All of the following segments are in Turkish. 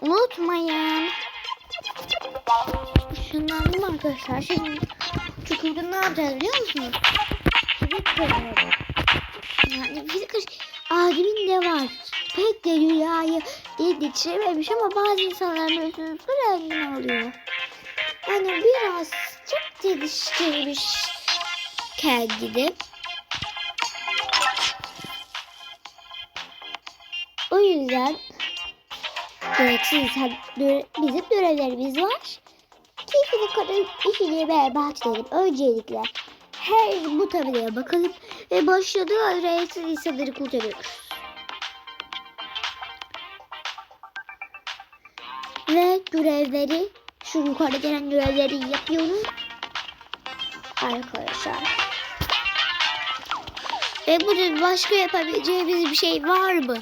unutmayın. Şundan mı arkadaşlar? Şimdi çukurda ne yapacağız biliyor musunuz? Fizik kırıyorum. Yani fizik kır... Abimin de var. Pek de rüyayı yetiştirememiş ama bazı insanların özünü rengini alıyor. Yani biraz çok geliştirmiş kendini. O yüzden gereksiz bizim görevlerimiz var. Keyfini kadar işini berbat edelim. Öncelikle her bu tabelaya bakalım ve başladığı adresiz insanları kurtarıyoruz. Ve görevleri şu yukarıda gelen görevleri yapıyoruz. Arkadaşlar. Ve burada başka yapabileceğimiz bir şey var mı?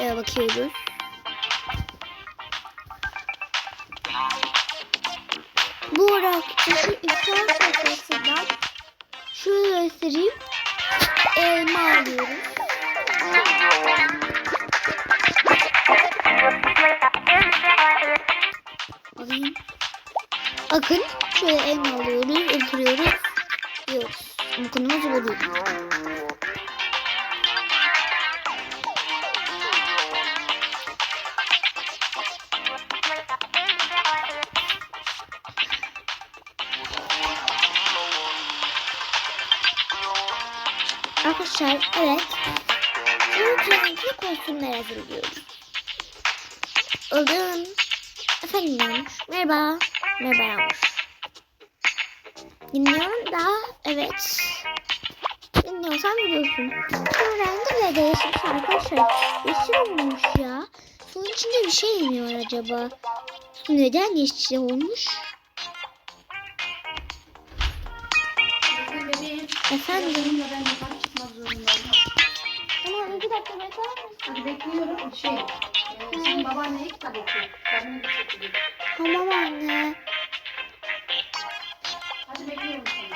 Ee, bakıyoruz. Şu iftar sayfasından şunu göstereyim. Elma alıyoruz. Alayım. Bakın şöyle elma alıyoruz, ısırıyoruz, yiyoruz. Bakınımız bu Arkadaşlar evet. Şimdi renkli kostümler hazırlıyoruz. Alın. Efendim Yağmur. Merhaba. Merhaba Yağmur. Dinliyorum da evet. Dinliyorsan biliyorsun. Rengi bile değişmiş arkadaşlar. Yeşil olmuş ya. Suyun içinde bir şey iniyor acaba. Neden yeşil olmuş? Bebeğim, Efendim. Tamam iki dakika bekler misin? Hadi bekliyorum. Şey, e, senin babaanneye kitap oku. Kadını bir şekilde. Tamam anne. Hadi bekliyorum seni.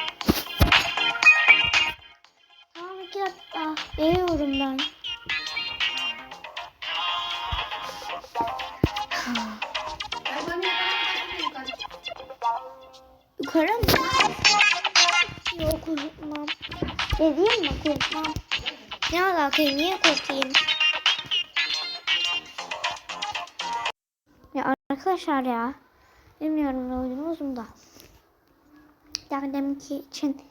Tamam iki dakika. Geliyorum ben. Yukarı mı? Yok korkmam. Geleyim mi? Korkmam. Ne alaka? Niye korkayım? Ya arkadaşlar ya. Bilmiyorum ne uydunuz da. Yani deminki için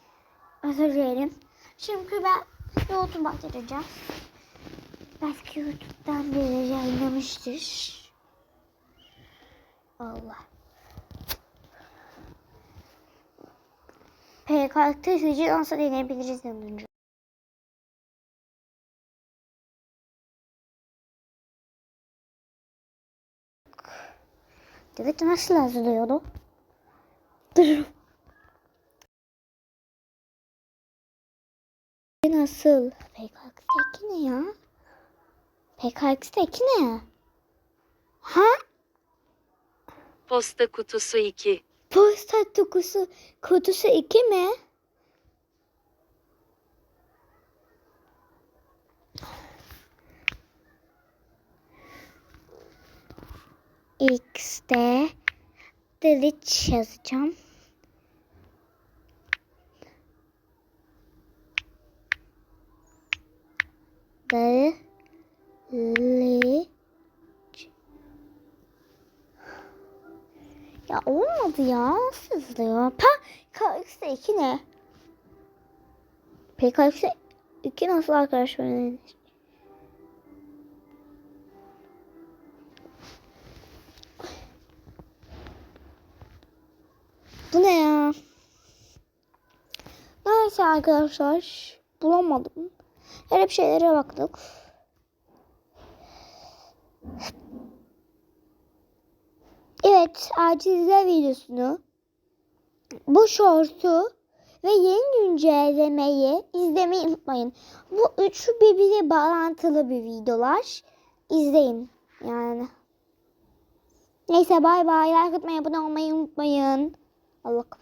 özür dilerim. Çünkü ben YouTube başlayacağım. Belki YouTube'dan biri yayınlamıştır. Allah. PKK taşıyıcı nasıl deneyebiliriz yanınca? Evet nasıl yazılıyordu? Dur. Nasıl? PKX'deki ne ya? PKX'deki ne? Ha? Posta kutusu 2. Posta kutusu, kutusu 2 mi? X'de delete yazacağım. Ya olmadı ya. Nasıl yazılıyor? Pa KX'de 2 ne? PKX'de 2 nasıl arkadaşlar? Bu ne ya? Neyse arkadaşlar. Bulamadım. Her hep şeylere baktık. Evet, acizler videosunu, bu şortu ve yeni güncellemeyi izlemeyi unutmayın. Bu üçü birbiriyle bağlantılı bir videolar. İzleyin yani. Neyse bay bay. Like atmayı, abone olmayı unutmayın. Allah